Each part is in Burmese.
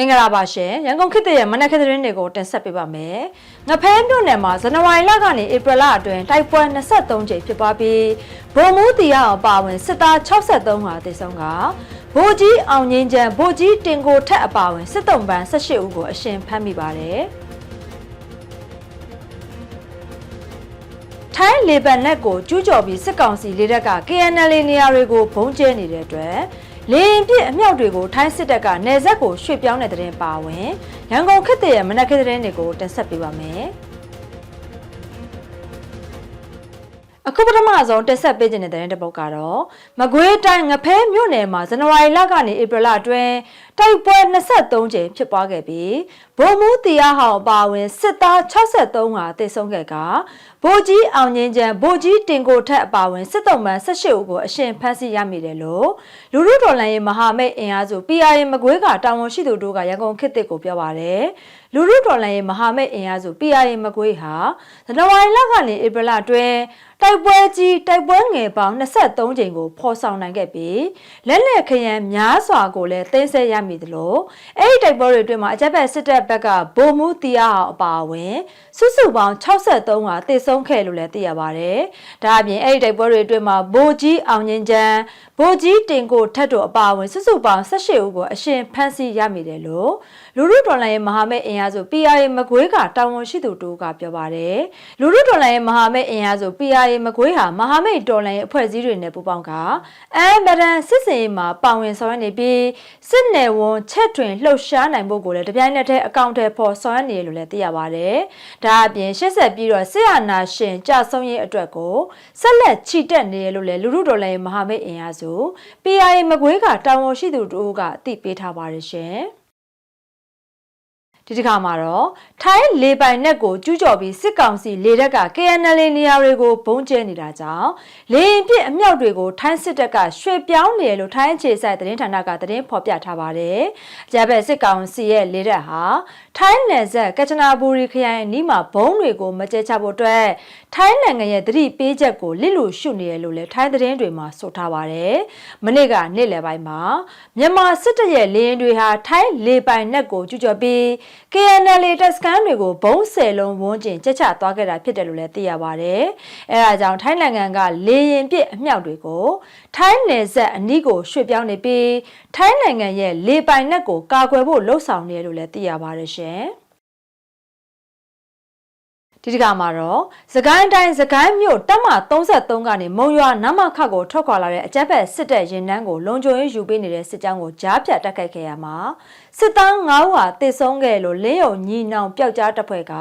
မင်္ဂလာပါရှင်ရန်ကုန်ခေတ်တရဲ့မနက်ခင်းသတင်းတွေကိုတင်ဆက်ပေးပါမယ်။ငဖဲမြို့နယ်မှာဇန်နဝါရီလကနေဧပြီလအတွင်းတိုက်ပွဲ23ကြိမ်ဖြစ်ပွားပြီးဗိုလ်မှူးတီယာအပါအဝင်စစ်သား63ဟာသေဆုံးကဗိုလ်ကြီးအောင်ငင်းချန်ဗိုလ်ကြီးတင်ကိုထက်အပါအဝင်စစ်တုံးပန်း18ဦးကိုအရှင်ဖမ်းမိပါတယ်။ထိုင်းလေပန်နက်ကိုကျူးကျော်ပြီးစစ်ကောင်စီလေတပ်က KNL နေရာတွေကိုဘုံကျဲနေတဲ့အတွက် လေရင်ပြစ်အမြောက်တွေကိုထိုင်းစစ်တပ်ကနေဆက်ကိုရွှေ့ပြောင်းတဲ့တဲ့ပါဝင်ရန်ကုန်ခေတ်တရဲ့မနက်ခင်းသတင်းတွေကိုတင်ဆက်ပေးပါမယ်။အခုပထမဆုံးတက်ဆက်ပေးခြင်းတဲ့တဲ့ပုတ်ကတော့မကွေးတိုင်းငဖဲမြို့နယ်မှာဇန်နဝါရီလကနေဧပြီလအတွင်း တိုက်ပွဲ23ကြိမ်ဖြစ်ပွားခဲ့ပြီးဗိုလ်မှူးတရားဟောင်အပါအဝင်စစ်သား63ဟာတေဆုံးခဲ့ကဗိုလ်ကြီးအောင်ငင်းချန်ဗိုလ်ကြီးတင်ကိုထက်အပါအဝင်စစ်တုံးမှန်18ဦးကိုအရှင်ဖမ်းဆီးရမိတယ်လို့လူလူတော်လန်ရေးမဟာမိတ်အင်အားစု PRA မကွေးကတာဝန်ရှိသူတို့ကရန်ကုန်ခေတ်တစ်ကိုပြောပါတယ်လူလူတော်လန်ရေးမဟာမိတ်အင်အားစု PRA မကွေးဟာဇန်နဝါရီလကနေဧပြီလအတွင်းတိုက်ပွဲကြီးတိုက်ပွဲငယ်ပေါင်း23ကြိမ်ကိုဖော်ဆောင်နိုင်ခဲ့ပြီးလက်လက်ခရမ်းများစွာကိုလည်းသိမ်းဆည်းရမိသလိုအဲ့ဒီတိုက်ပွဲတွေအတွင်းမှာအကြက်ဘက်စစ်တပ်ဘက်ကဗိုလ်မှူးတရားအောင်အပါအဝင်စုစုပေါင်း63ဟာတေဆုံးခဲ့လို့လည်းသိရပါတယ်။ဒါအပြင်အဲ့ဒီတိုက်ပွဲတွေအတွင်းမှာဗိုလ်ကြီးအောင်ငင်းချမ်းဗိုလ်ကြီးတင်ကိုထက်တို့အပါအဝင်စုစုပေါင်း18ဦးကိုအရှင်ဖမ်းဆီးရမိတယ်လို့လူလူဒေါ်လာရဲ့မဟာမိတ်အင်အားစု PRA မကွေးကတာဝန်ရှိသူတို့ကပြောပါတယ်။လူလူဒေါ်လာရဲ့မဟာမိတ်အင်အားစု PRA မကွေးဟာမဟာမိတ်ဒေါ်လာရဲ့အဖွဲ့အစည်းတွေနဲ့ပူးပေါင်းကအမ်ဘဒန်စစ်စင်ရေးမှာပါဝင်ဆောင်ရွက်နေပြီးစစ်နယ်ဝန်ချက်တွင်လှုပ်ရှားနိုင်ဖို့ကိုလည်းတပြိုင်နက်တည်းအကောင့်ထဲပေါ်ဆောင်ရွက်နေတယ်လို့လည်းသိရပါတယ်။ဒါအပြင်ရှက်ဆက်ပြီးတော့စစ်အာဏာရှင်ကြဆုံးရေးအတွက်ကိုဆက်လက်ချီတက်နေတယ်လို့လည်းလူလူဒေါ်လာရဲ့မဟာမိတ်အင်အားစု PRA မကွေးကတာဝန်ရှိသူတို့ကအသိပေးထားပါတယ်ရှင်။ ဒီတစ်ခါမှာတော့ထိုင်းလေပိုင်နက်ကိုကျူးကျော်ပြီးစစ်ကောင်စီလေတပ်က KNL နေရာတွေကိုဘုံကျဲနေတာကြောင့်လေရင်ပြစ်အမြောက်တွေကိုထိုင်းစစ်တပ်ကရွှေ့ပြောင်းနေတယ်လို့ထိုင်းအခြေစိုက်သတင်းဌာနကသတင်းဖော်ပြထားပါတယ်။ကြက်ဘက်စစ်ကောင်စီရဲ့လေတပ်ဟာထိုင်းနယ်စပ်ကချနာဘူရီခရိုင်အနီးမှာဘုံတွေကိုမကျဲချဖို့အတွက်ထိုင်းနိုင်ငံရဲ့သတိပေးချက်ကိုလစ်လို့ရှုနေတယ်လို့လည်းထိုင်းသတင်းတွေမှာဆိုထားပါတယ်။မနေ့ကနေ့လယ်ပိုင်းမှာမြန်မာစစ်တပ်ရဲ့လေရင်တွေဟာထိုင်းလေပိုင်နက်ကိုကျူးကျော်ပြီး KNL တပ်စခန်းတွေကိုဘုံဆယ်လုံးဝန်းကျင်ကျက်ချသွားခဲ့တာဖြစ်တယ်လို့လည်းသိရပါတယ်။အဲဒါကြောင့်ထိုင်းနိုင်ငံကလေရင်ပစ်အမြောက်တွေကိုထိုင်းနယ်စပ်အနီးကိုရွှေ့ပြောင်းနေပြီးထိုင်းနိုင်ငံရဲ့လေပိုင်နက်ကိုကာကွယ်ဖို့လှုံ့ဆော်နေတယ်လို့လည်းသိရပါတယ်ရှင်။ ဒီတကမှာတော့စကိုင်းတိုင်းစကိုင်းမြို့တပ်မ33ကနေမုံရွာနမခတ်ကိုထွက်ခွာလာတဲ့အကြက်ဘက်စစ်တပ်ရင်နှန်းကိုလုံခြုံရေးယူပေးနေတဲ့စစ်ကြောင်းကိုကြားဖြတ်တိုက်ခိုက်ခဲ့ရမှာစစ်သား9ဦးဟာတစ်ဆုံးခဲ့လို့လင်းယုံညီနောင်ပျောက်ကြားတပ်ဖွဲ့က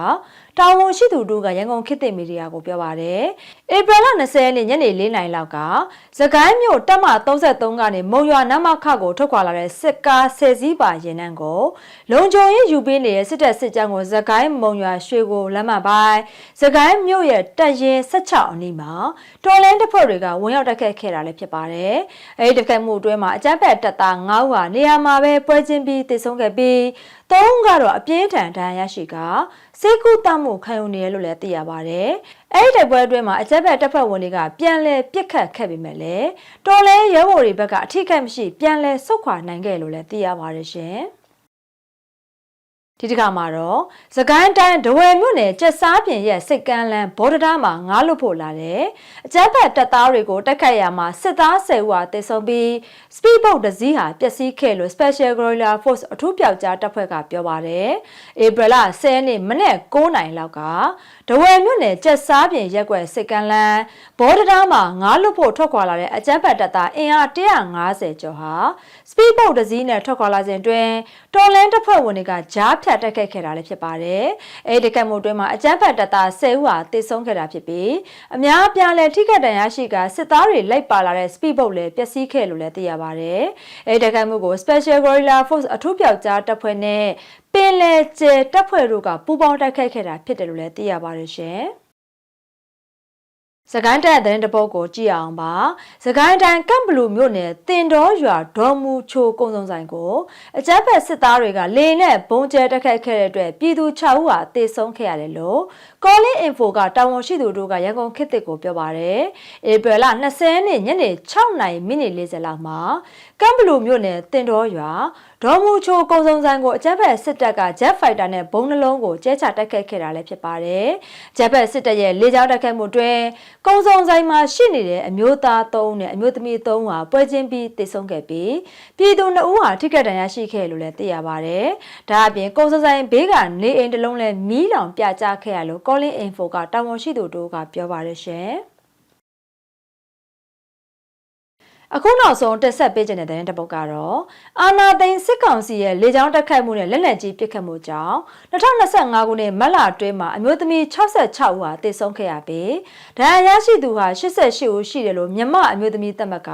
တာဝန်ရှိသူတို့ကရန်ကုန်ခေတ်သစ်မီဒီယာကိုပြောပါတယ်။ဧပြီလ20ရက်နေ့ညနေ4နာရီလောက်ကစကိုင်းမြို့တပ်မ33ကနေမုံရွာနမခကိုထွက်ခွာလာတဲ့စစ်ကားဆယ်စီးပါရင်နှန်းကိုလုံခြုံရေးယူပေးနေတဲ့စစ်တပ်စစ်ကြောင်းကိုစကိုင်းမုံရွာရွှေကိုလမ်းမပိုင်းစကိုင်းမြို့ရဲ့တပ်ရင်း16အနီးမှာတော်လန်းတပ်ဖွဲ့တွေကဝင်ရောက်တိုက်ခတ်ခဲ့တာလည်းဖြစ်ပါတယ်။အဲဒီတိုက်ခိုက်မှုအတွင်းမှာအကြမ်းဖက်တပ်သား9ဦးဟာနေရာမှာပဲပွဲချင်းပြီးတည်ဆုံးခဲ့ပြီး သုံးကတော့အပြင်းထန်ဒဏ်ရာရရှိကစေကုတမှုခံယူနေရလို့လည်းသိရပါတယ်။အဲဒီတိုက်ပွဲအတွင်းမှာအကြက်ဘက်တပ်ဖွဲ့ဝင်တွေကပြန်လည်ပစ်ခတ်ခဲ့ပေမဲ့လည်းတော်လဲရဲဘော်တွေဘက်ကအထိခိုက်မရှိပြန်လည်ဆုတ်ခွာနိုင်ခဲ့လို့လည်းသိရပါတယ်ရှင်။ ဒီတစ်ခါမှာတော့စကိုင်းတိုင်းဒဝယ်မြို့နယ်ကျက်စားပြင်ရဲ့စိတ်ကန်းလန်းဘော်ဒတာမှာငားလွတ်ဖို့လာတယ်။အကြမ်းဖက်တပ်သားတွေကိုတိုက်ခိုက်ရမှာစစ်သား10ဦးဟာတေဆုံးပြီး speed boat တစ်စီးဟာပျက်စီးခဲ့လို့ Special Guerrilla Force အထူးပြောက်ကြားတပ်ဖွဲ့ကပြောပါတယ်။ဧပြီလ10ရက်နေ့မနေ့9နိုင်လောက်ကဒဝယ်မြို့နယ်ကျက်စားပြင်ရက်ွက်စိတ်ကန်းလန်းဘော်ဒတာမှာငားလွတ်ဖို့ထွက်ခွာလာတဲ့အကြမ်းဖက်တပ်သားအင်အား150ကျော်ဟာ speed boat တစ်စီးနဲ့ထွက်ခွာလာစဉ်တွင်တော်လန်တပ်ဖွဲ့ဝင်တွေကကြားဖြတ်တိုက်ခိုက်ခဲ့တာလည်းဖြစ်ပါတယ်။အဲဒီတိုက်ခိုက်မှုအတွင်းမှာအကြမ်းဖက်တပ်သား10ဦးဟာတေဆုံးခဲ့တာဖြစ်ပြီးအများအပြားလည်းထိခိုက်ဒဏ်ရာရှိကစစ်သားတွေလိုက်ပါလာတဲ့ speed boat လည်းပျက်စီးခဲ့လို့လည်းသိရပါတယ်။အဲဒီတိုက်ခိုက်မှုကို Special Guerrilla Force အထူးပြောက်ကြားတပ်ဖွဲ့နဲ့ပင်လယ်ကျဲတပ်ဖွဲ့တို့ကပူးပေါင်းတိုက်ခိုက်ခဲ့တာဖြစ်တယ်လို့လည်းသိရပါတယ်ရှင်။ စကိုင်းတိုင်းတဲ့တပုတ်ကိုကြည့်အောင်ပါစကိုင်းတိုင်းကမ်ဘလူမြို့နယ်တင်တော်ရွာဒေါ်မူချိုကုန်းစုံဆိုင်ကိုအကြမ်းဖက်စစ်သားတွေကလေနဲ့ဘုံကျဲတက်ခတ်ခဲ့တဲ့အတွက်ပြည်သူ6ဦးဟာတေဆုံးခဲ့ရတယ်လို့ Calling Info ကတာဝန်ရှိသူတို့ကရန်ကုန်ခေတ်သစ်ကိုပြောပါတယ်ဧပြီလ20ရက်နေ့ညနေ6:40မိနစ်40လောက်မှာ ကမ်ဘလူမြို့နယ်တင်တော်ရွာဒေါ်မူချိုကုံစုံဆိုင်ကိုအကြမ်းဖက်စစ်တပ်က Jet Fighter နဲ့ဘုံနှလုံးကိုကျဲချတိုက်ခိုက်ခဲ့တာလည်းဖြစ်ပါတယ်။ Jet ဖက်စစ်တပ်ရဲ့လေကြောင်းတိုက်ခိုက်မှုတွင်ကုံစုံဆိုင်မှာရှိနေတဲ့အမျိုးသား3ဦးနဲ့အမျိုးသမီး3ဦးဟာပွဲချင်းပြီးတေဆုံးခဲ့ပြီးပြည်သူ2ဦးဟာထိခိုက်ဒဏ်ရာရှိခဲ့လို့လည်းသိရပါတယ်။ဒါအပြင်ကုံစုံဆိုင်ဘေးကနေအိမ်တစ်လုံးလည်းမီးလောင်ပြကျခဲ့ရလို့ Calling Info ကတာဝန်ရှိသူတို့ကပြောပါတယ်ရှင်။ အခုနောက်ဆုံးတက်ဆက်ပေးခြင်းတဲ့တဲ့တပုတ်ကတော့အာနာသိန်းစစ်ကောင်စီရဲ့လေကြောင်းတက်ခိုက်မှုနဲ့လက်နက်ကြီးပစ်ခတ်မှုကြောင့်2025ခုနှစ်မတ်လအတွင်းမှာအမျိုးသမီး66ဦးဟာသေဆုံးခဲ့ရပြီးဒဏ်ရာရရှိသူဟာ88ဦးရှိတယ်လို့မြန်မာအမျိုးသမီးတပ်မက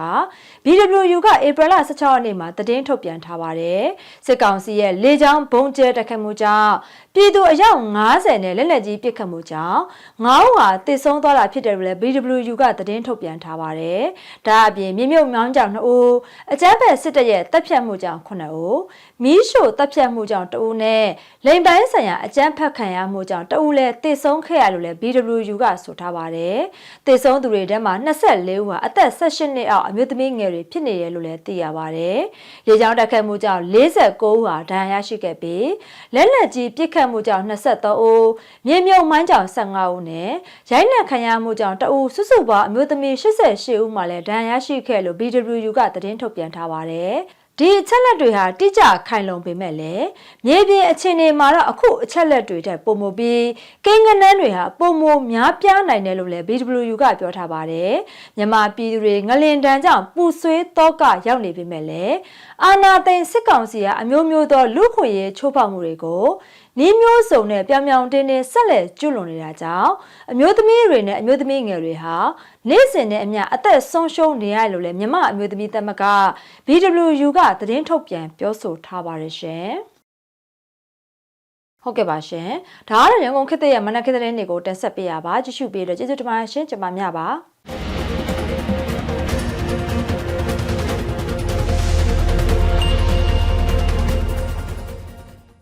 BWU ကဧပြီလ16ရက်နေ့မှာသတင်းထုတ်ပြန်ထားပါတယ်စစ်ကောင်စီရဲ့လေကြောင်းဘုံကျဲတက်ခိုက်မှုကြောင့်ပြည်သူအယောက်90နဲ့လက်နက်ကြီးပစ်ခတ်မှုကြောင့်9ဦးဟာသေဆုံးသွားတာဖြစ်တယ်လို့လည်း BWU ကသတင်းထုတ်ပြန်ထားပါတယ်ဒါအပြင်မြေမြုပ်မြောင်းကြောင့်2ဦးအကြမ်းဖက်စစ်တပ်ရဲ့တပ်ဖြတ်မှုကြောင့်9ဦးမီးရှို့တပ်ဖြတ်မှုကြောင့်2ဦးနဲ့လိမ်ပိုင်းဆိုင်ရာအကြမ်းဖက်ခံရမှုကြောင့်2ဦးလည်းသေဆုံးခဲ့ရလို့လည်း BWU ကဆိုထားပါတယ်သေဆုံးသူတွေထဲမှာ24ဦးဟာအသက်18နှစ်အောက်အမျိုးသမီးငယ်တွေဖြစ်နေတယ်လို့လည်းသိရပါတယ်လေကြောင်းတက်ခတ်မှုကြောင့်49ဦးဟာဒဏ်ရာရရှိခဲ့ပြီးလက်နက်ကြီးပစ်ခတ်မှုကြောင့်23ဦးမြေမြုပ်မိုင်းကြောင့်15ဦးနဲ့ရိုက်နှက်ခံရမှုကြောင့်2ဦးစုစုပေါင်းအမျိုးသမီး88ဦးမှလည်းဒဏ်ရာရရှိခဲ့လို့ BWU ကသတင်းထုတ်ပြန်ထားပါတယ်ဒီအချက်လက်တွေဟာတိကျခိုင်လုံပေမဲ့လည်းမြေပြင်အခြေအနေမှာတော့အခုအချက်လက်တွေထက်ပုံမပြီးကိန်းဂဏန်းတွေဟာပုံမများပြားနိုင်တယ်လို့လည်း BWU ကပြောထားပါတယ်မြန်မာပြည်သူတွေငလင်တန်းကြောင့်ပူဆွေးတော့ကရောက်နေပေမဲ့လည်းအာနာသိန်းစစ်ကောင်စီကအမျိုးမျိုးသောလူခွင့်ရေးချိုးဖောက်မှုတွေကို နီးမျိုးစုံနဲ့ပြောင်ပြောင်တင်းတင်းဆက်လက်ကျွလွန်နေတာကြောင့်အမျိုးသမီးတွေနဲ့အမျိုးသမီးငယ်တွေဟာနေ့စဉ်နဲ့အမျှအသက်ဆုံးရှုံးနေရလို့လည်းမြမအမျိုးသမီးသမက BWU ကသတင်းထုတ်ပြန်ပြောဆိုထားပါတယ်ရှင်ဟုတ်ကဲ့ပါရှင်ဒါကတော့ရန်ကုန်ခေတ်ရဲ့မနက်ခေတ်သတင်းတွေကိုတင်ဆက်ပေးရပါကြည့်ရှုပေးတော့ကျေးဇူးတင်ပါတယ်ရှင်ကျွန်မမြပါ